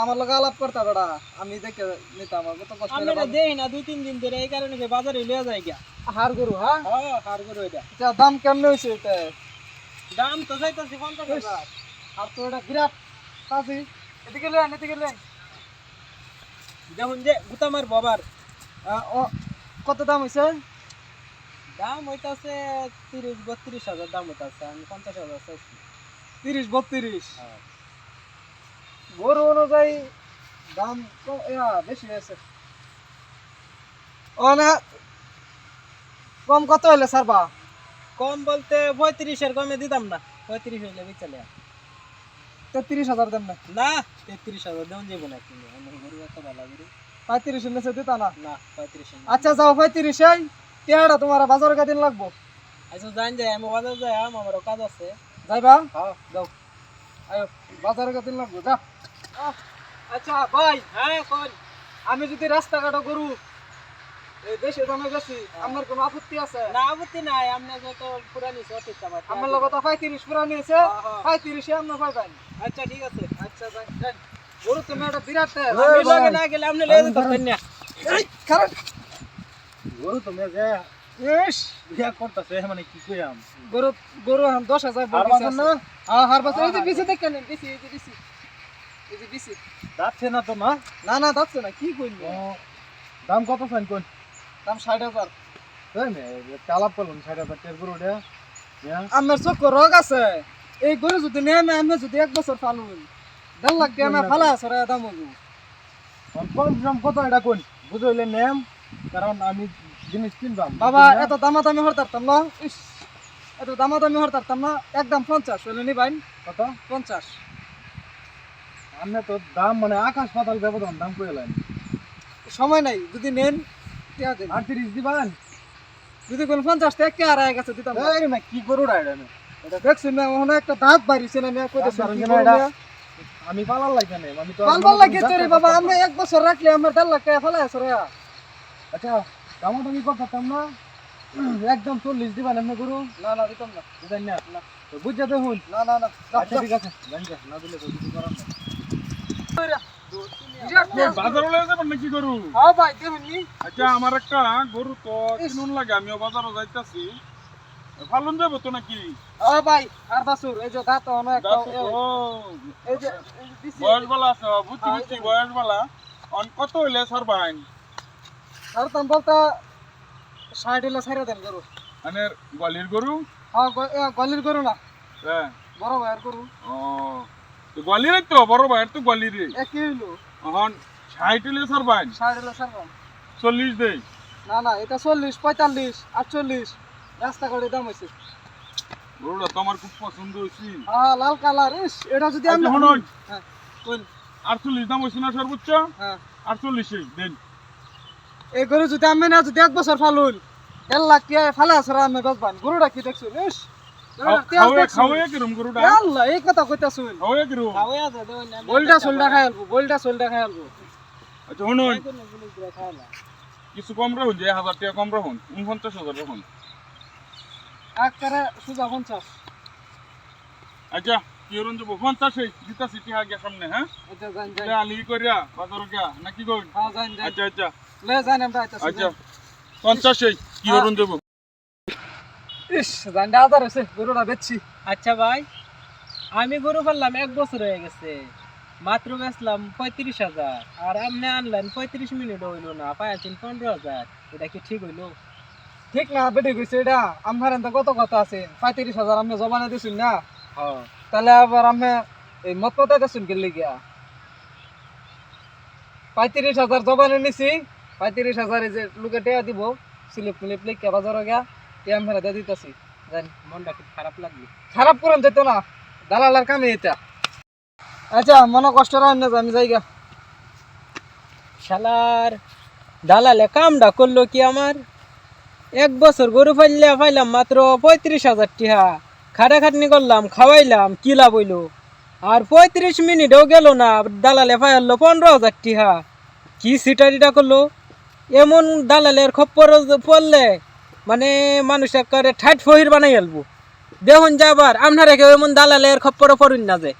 আমার লগে আলাপ করতা বেটা। আমি দেখে নিতাম আমার কত কষ্ট আমি এটা দেই না দুই তিন দিন ধরে এই কারণে যে বাজারে লিয়ে যায় গিয়া। হার গরু হ্যাঁ? হ্যাঁ হার করে এটা। আচ্ছা দাম কেমনে হয়েছে এটা দাম তো চাইতেছি পঞ্চাশ হাজার। আর তো এটা বিরাট কাশি এদিকে লেন এদিকে লেন দেখুন যে গুতামার বাবার কত দাম হয়েছে দাম হইতাছে তিরিশ বত্রিশ হাজার দাম হইতাছে আমি পঞ্চাশ হাজার চাইছি। তিরিশ বত্রিশ? হ্যাঁ। গরু অনুযায়ী দাম কম- বেশি হয়েছে। না কম কত হইলে সারবা? কম বলতে পঁয়ত্রিশের কমে দিতাম না পঁয়ত্রিশ হইলে বিচালে তেত্রিশ হাজার দেন না। না তেত্রিশ হাজার দেন যাব না কিন্তু আমার পঁয়ত্রিশ নিচে দিতা না না পঁয়ত্রিশ আচ্ছা যাও পঁয়ত্রিশে টিয়াটা তোমার বাজার দিন লাগবো? আচ্ছা জান যাই আমি বাজার যাই আমারও কাজ আছে। যাইবা? হ্যাঁ যাও। আয়ো বাজার দিন লাগবো? যা। আচ্ছা ভাই হ্যাঁ কোন আমি যদি রাস্তাঘাটে গরু এই বেশি দামে বেশি আমার কোনো আপত্তি আছে? না আপত্তি নাই আপনি যত পুরানি সঠিক আমার আমার লগত পঁয়ত্রিশ পুরা নিয়েছে পঁয়ত্রিশে আপনার পাইবেন। আচ্ছা ঠিক আছে। আচ্ছা যাই গরু আমি পারেন না কারণ গরু তুমি যে বিয়া করতেছে মানে কি কইয়াম গরু গরু হাজার আর বলতেছে বাজার না। হ্যাঁ হার বাজার এই যে বিসি দেখে বিসি এই যে বিসি। এই যে বিসি। যাচ্ছে না তো না? না না যাচ্ছে না কি ও, দাম কত চান কোন দাম ষাট হাজার। তাই না চালাপ করলাম ষাট হাজার টাকার গরু ওটা হ্যাঁ? আমার চোখ রোগ আছে। এই গরু যদি নেমে আমি যদি এক বছর ফালুন দেড় লাখ টাকা আমি ফালা আছে দাম কম দাম কত এটা কোন বুঝাইলে নেম কারণ আমি জিনিস কিনবাম। বাবা এত দামা দামি হরতারতাম না এত দামা দামি হরতারতাম না একদম পঞ্চাশ হইলে নিবাইন কত? পঞ্চাশ। আপনি তো দাম মানে আকাশ পাতাল ব্যবধান দাম কইলেন সময় নাই যদি নেন দিন। আটত্রিশ দিবেন? যদি কোন পঞ্চাশ টাকা কে আর গেছে দিতাম। না। এই না কি গরু এটা? দেখছি না ওখানে একটা দাঁত বাড়িছে না কই? আমি পালার লাগে না আমি তো পাল পাল লাগে তোরে বাবা আমরা এক বছর রাখলে আমরা দেড় লাখ টাকা ফেলা আছে আচ্ছা দাম দামি করতাম না? একদম চল্লিশ দিবেন এমনি গরু? না না দিতাম না। বুঝলেন না। তো বুঝতে দেখুন। না না না আচ্ছা ঠিক আছে। না দিলে তো কিছু করার হ্যাঁ নি? আচ্ছা আমার একটা গরু তো কিনুন লাগে আমিও বাজারও যাইতাছি। ফালুন যাব তো নাকি? হ্যাঁ ভাই আর বাসুর এই যে দাঁত অনেক একটা ও। এই যে বয়স বালা আছে বুঝছি হ্যাঁ, বুঝছি বয়স বালা অন কত হইলে সরবাইন আর তাম বলতে ষাট হলে ছেড়ে দেন গরু। মানে গলির গরু? হ্যাঁ এ, গলির গরু না। হ্যাঁ। বড় ভাইয়ের গরু। ও তো গলির তো বড় ভাইয়ের তো গলিরে একই হইল। এখন ষাট হইলে সরবাইন ষাট হলে ছাড়বাম চল্লিশ দেই। না না এটা চল্লিশ পঁয়তাল্লিশ আটচল্লিশ। রাস্তা করে দাম হয়েছে গরুটা তো আমার খুব পছন্দ হয়েছি। হ্যাঁ লাল কালার এটা যদি আমি আচ্ছা, শুনুন। হ্যাঁ কোন আটচল্লিশ দাম হয়েছে না সর্বোচ্চ? হ্যাঁ। আটচল্লিশই দেন। এই গরু যদি আমি না যদি এক বছর ফালুন দেড় লাখ টিয়া ফালা আছে আমি বেচবান গরুটা কি দেখছ আমি আলবো আচ্ছা। কিছু কম রাখুন যে হাজার টাকা কম রাখুন উনপঞ্চাশ হাজার রাখুন। সুজা পঞ্চাশ। আচ্ছা যাব পঞ্চাশে জিতা সিটি আগে সামনে হ্যাঁ এটা জান যাই আলি করিয়া বাজার গিয়া না কি করুন হ্যাঁ জান যাই আচ্ছা আচ্ছা। লে জান আমরা আইতাছি আচ্ছা পঞ্চাশে কি যাব ইস জানটা আদার হইছে গরুটা বেচছি। আচ্ছা ভাই আমি গরু ফেললাম এক বছর হয়ে গেছে। মাত্র বেচলাম পঁয়ত্রিশ হাজার। আর আপনি আনলেন পঁয়ত্রিশ মিনিট হইল না পাইছেন পনেরো হাজার। এটা কি ঠিক হইল? ঠিক না বেটে কইছে এটা। আমার এনতে কত কথা আছে? পঁয়ত্রিশ হাজার আমি জমানে দিছুন না? তাহলে আবার আমি এই মত কথা দিছুন কে গিয়া? পঁয়ত্রিশ হাজার জমানে নিছি। পঁয়ত্রিশ হাজার এই যে লোকে টেয়া দিব স্লিপ মিলিপ লিখে বাজারে গিয়া টিয়া আমি দিয়ে দিতেছি। জানি মনটা খুব খারাপ লাগল। খারাপ করেন যেত না। দালালার কামে এটা। আচ্ছা মনে কষ্ট রাখেন না আমি যাইগা শালার দালালে কামটা করল কি আমার? এক বছর গরু ফাইলে ফাইলাম মাত্র পঁয়ত্রিশ হাজার টিহা। খাটাখাটনি করলাম, খাওয়াইলাম, কি লাভ হইল? আর পঁয়ত্রিশ মিনিটও গেল না, দালালে ফায়ারলো পনেরো হাজার টিহা। কি সিটারিটা করল? এমন দালালের খপ্পর পড়লে মানে মানুষ করে ঠাট ফহির বানাই আলবো দেখুন যাবার আপনারা কেউ এমন দালালের খপ্পরে পড়ুন না যে।